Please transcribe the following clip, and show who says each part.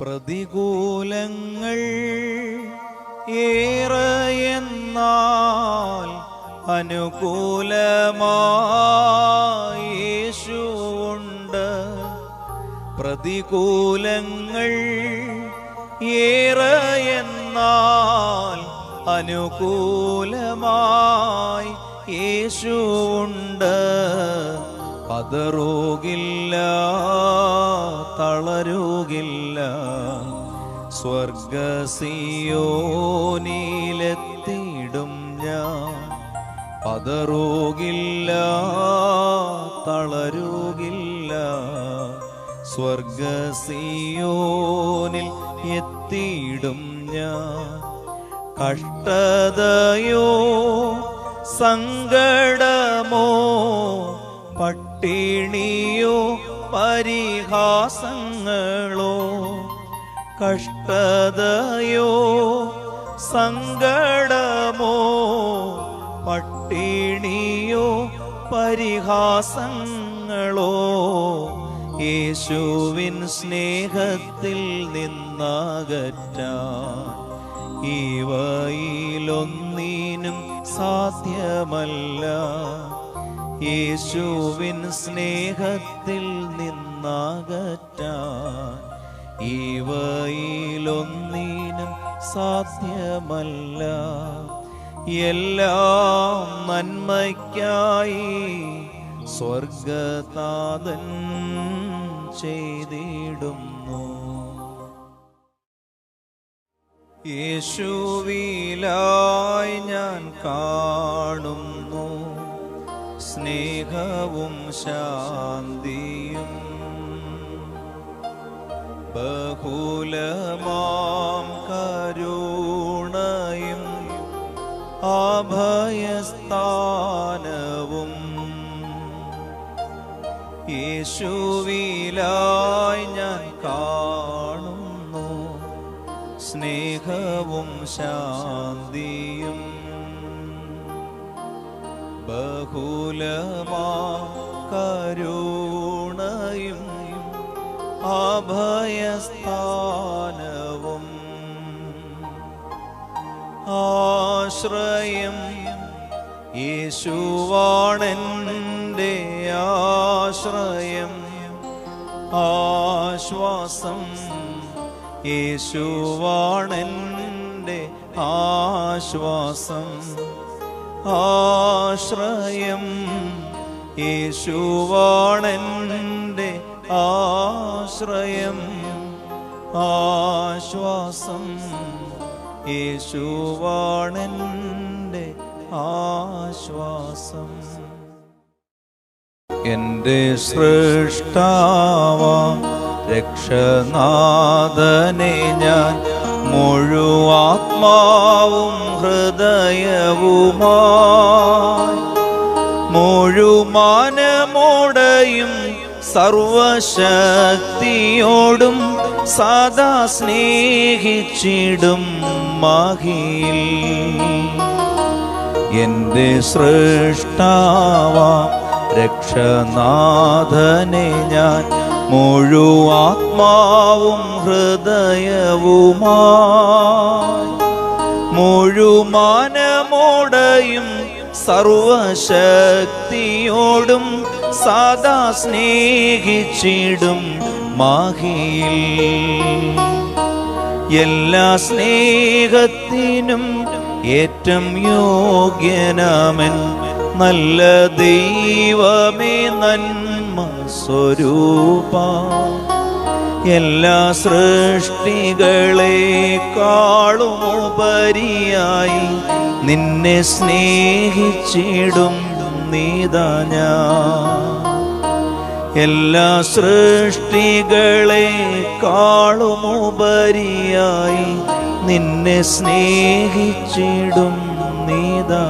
Speaker 1: പ്രതികൂലങ്ങൾ ഏറെയെന്നാൽ അനുകൂലമായി യേശുവുണ്ട് പ്രതികൂലങ്ങൾ ഏറെയെന്നാൽ അനുകൂലമായി യേശുവുണ്ട് പതറുകില്ല തളരുകില്ല സ്വർഗസിയോനിലെത്തിയിടും ഞാൻ. പദരോഗില്ല തളരോഗില്ല. സ്വർഗസിയോനിൽ എത്തിയിടും ഞാൻ. കഷ്ടതയോ സങ്കടമോ പട്ടിണിയോ പരിഹാസങ്ങളോ കഷ്ടതയോ സങ്കടമോ പട്ടിണിയോ പരിഹാസങ്ങളോ യേശുവിൻ സ്നേഹത്തിൽ നിന്നകറ്റാൻ ഇവയിലൊന്നിനും സാധ്യമല്ല. യേശുവിൻ സ്നേഹത്തിൽ നിന്നകറ്റാൻ ഇവയിലൊന്നിനും സാധ്യമല്ല. എല്ലാം നന്മയ്ക്കായി സ്വർഗതാതൻ ചെയ്തിടുന്നു. യേശുവിലായി ഞാൻ കാണുന്നു. സ്നേഹവും ശാന്തിയും ബഹുലമാം കരുണയും അഭയസ്ഥാനവും യേശുവിലായി ഞാൻ കാണുന്നു. സ്നേഹവും ശാന്തിയും ബഹുലമാ കരുണയും അഭയസ്ഥാനവും ആശ്രയം യേശുവാണെന്റെ ആശ്രയം ആശ്വാസം യേശുവാണെന്റെ ആശ്വാസം ആശ്രയം യേശുവാണെന്റെ ആശ്രയം. ആശ്വാസം യേശുവാണെന്റെ ആശ്വാസം. എന്റെ സൃഷ്ടാവ രക്ഷനാഥനെ ഞാൻ മുഴുവാത്മാവും ഹൃദയവുമായി മുഴുമാനമോടെയും സർവശക്തിയോടും സദാ സ്നേഹിച്ചിടും മഹിൽ. എന്റെ സൃഷ്ടാവ രക്ഷനാഥനെ ഞാൻ മുഴുവാത്മാവും ഹൃദയവുമായി മുഴുമാനമോടെയും സർവശക്തിയോടും സദാ സ്നേഹിച്ചിടും മാഹിയിൽ. എല്ലാ സ്നേഹത്തിനും ഏറ്റം യോഗ്യനാമൻ നല്ല ദൈവമേ നന്മ സ്വരൂപ. എല്ലാ സൃഷ്ടികളെക്കാളും ഉപരിയായി നിന്നെ സ്നേഹിച്ചിടും നീതാ ഞാൻ. എല്ലാ സൃഷ്ടികളെക്കാളും ഉപരിയായി നിന്നെ സ്നേഹിച്ചിടും നീതാ